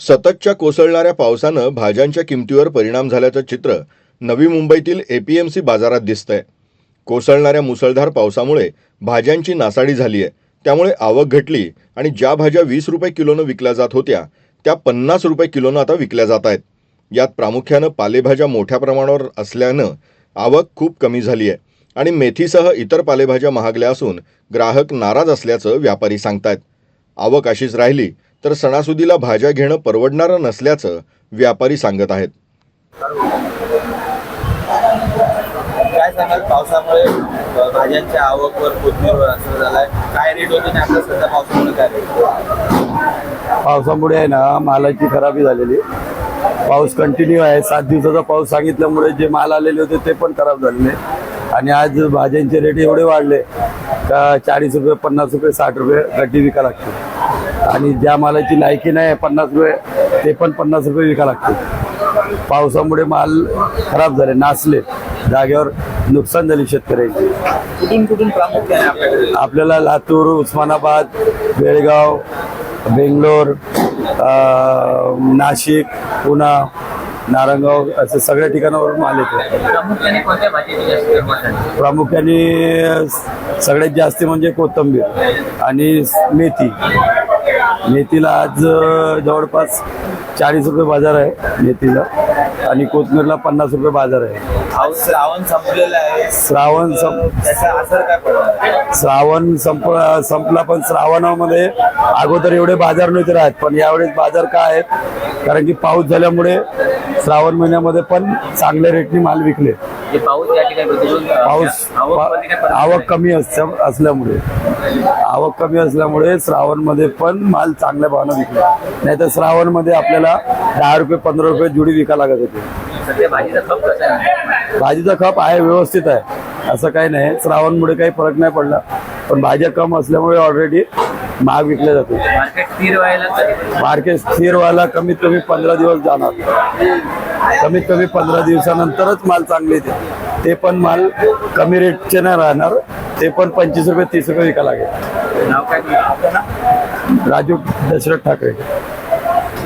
सततच्या कोसळणाऱ्या पावसानं भाज्यांच्या किमतीवर परिणाम झाल्याचं चित्र नवी मुंबईतील एपीएमसी बाजारात दिसतंय. कोसळणाऱ्या मुसळधार पावसामुळे भाज्यांची नासाडी झाली आहे त्यामुळे आवक घटली आणि ज्या भाज्या वीस रुपये किलोनं विकल्या जात होत्या त्या पन्नास रुपये किलोनं आता विकल्या जात आहेत. यात प्रामुख्यानं पालेभाज्या मोठ्या प्रमाणावर असल्यानं आवक खूप कमी झाली आहे आणि मेथीसह इतर पालेभाज्या महागल्या असून ग्राहक नाराज असल्याचं व्यापारी सांगतायत. आवक अशीच राहिली तर सणासुदीला भाज्या घेणं परवडणारं नसल्याचं व्यापारी सांगत आहेत. काय सांगाल? पावसामुळे भाज्यांच्या आवकवर कोथमीरवर असर झालाय. काय रेट होते आणि आता सध्या पावसामुळे काय रेट पावसामुळे आहे ना मालाची खराबी झालेली. पाऊस कंटिन्यू आहे. सात दिवसाचा पाऊस सांगितल्यामुळे जे माल आलेले होते ते पण खराब झालेले. आणि आज भाज्यांचे रेट एवढे वाढले. का चाळीस रुपये पन्नास रुपये साठ रुपये गड्डी विका लागते. आणि ज्या मालाची लायकी नाही पन्नास रुपये ते पण पन्नास रुपये विका लागते पावसामुळे माल खराब झाले नासले. जागेवर नुकसान झाली शेतकऱ्यांची कुठून कुठून प्रामुख्याने आपल्याकडे? आपल्याला लातूर उस्मानाबाद बेळगाव बेंगलोर नाशिक पुणा नारंगाव असे सगळ्या ठिकाणावरून माल येतो. प्रामुख्याने सगळ्यात जास्त म्हणजे कोथंबीर आणि मेथी. मेथीला आज जवळपास चाळीस रुपये बाजार आहे मेथीला. आणि कोथमीरला पन्नास रुपये बाजार आहे. श्रावण संपलेला आहे. श्रावण सं त्याचा असर काय पडणार श्रावण संप संपला पण श्रावणामध्ये अगोदर एवढे बाजार नव्हते राहत. पण यावेळेस बाजार का आहेत? कारण की पाऊस झाल्यामुळे श्रावण महिन्यामध्ये पण चांगल्या रेटनी माल विकले. हे पाऊस या ठिकाणी प्रतिकूल, अ, पाऊस आवकमध्ये काय परिणाम आवक? कमी असल्या असल्यामुळे. आवक कमी असल्यामुळे श्रावणमध्ये पण माल चांगल्या भावानं विकला. नाही तर श्रावणमध्ये आपल्याला दहा रुपये पंधरा रुपये जुडी विका लागत होती. सध्या भाजीचा खप कसा आहे? भाजीचा खप आहे व्यवस्थित आहे. असं काही नाही. श्रावणमुळे काही फरक नाही पडला. पण भाज्या कम असल्यामुळे ऑलरेडी महाग विकल्या जाते मार्केट स्थिर व्हायला मार्केट स्थिर व्हायला कमीत कमी पंधरा दिवस जाणार. कमीत कमी पंधरा दिवसानंतरच माल चांगले येते ते पण माल कमी रेटचे नाही राहणार. ते पण पंचवीस रुपये तीस रुपये विका लागेल. नाव काय? राजू दशरथ ठाकरे.